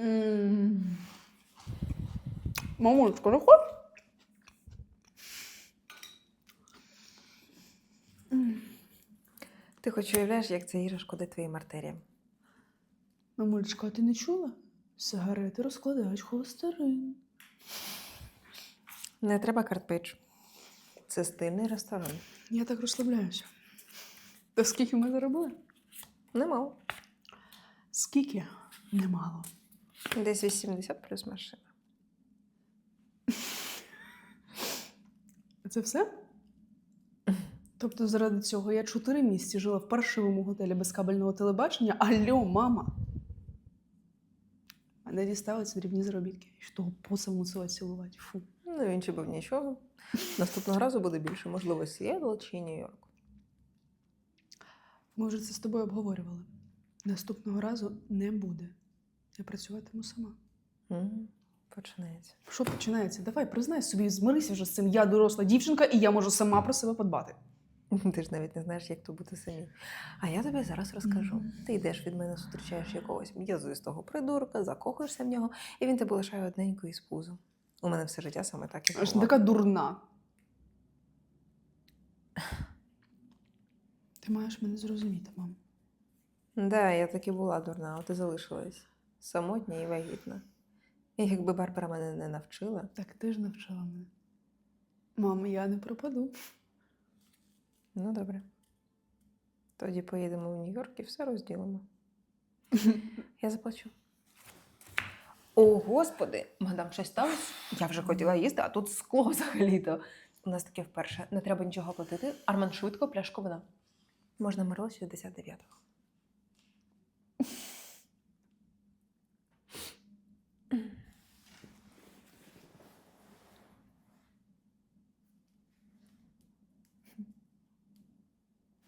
М. Мамулечко, не хочеш? Ти хоч уявляєш, як ця їжа шкодить твоїм артеріям. Мамулечко, а ти не чула? Сигарети розкладають холестерин. Не треба картпич. Це стильний ресторан. Я так розслабляюся. Та скільки ми заробили? Немало. Скільки? Немало. Десь 80 плюс машина. Це все? Тобто заради цього я чотири місяці жила в паршивому готелі без кабельного телебачення. Алло, мама! Мене дістали ці дрібні заробітки. І що того поса мусила цілувати. Фу. Ну, він чи був нічого. Наступного разу буде більше, можливо, Сіетл чи Нью-Йорк. Ми вже це з тобою обговорювали. Наступного разу не буде. Я працюватиму сама. М, Починається. Що починається? Давай, признай собі, змирися вже з цим. Я доросла дівчинка, і я можу сама про себе подбати. Ти ж навіть не знаєш, як то бути самі. А я тобі зараз розкажу. Мгм. Ти йдеш від мене, зустрічаєш якогось м'язистого придурка, закохуєшся в нього, і він тебе лишає одненько із пузу. У мене все життя саме так і Аж було. така дурна. Ти маєш мене зрозуміти, мам. Да, я таки була дурна, от і залишилась самотня і вагітна. І якби Барбара мене не навчила, Так ти ж навчила мене. Мам, я не пропаду. ну добре. Тоді поїдемо в Нью-Йорк і все розділимо. Я заплачу. О, господи, мадам, щось сталося? Я вже хотіла їсти, а тут скло взагалі-то. У нас таке вперше. Не треба нічого платити. Арман швидко, пляшку вина. Можна Мерло 69-го.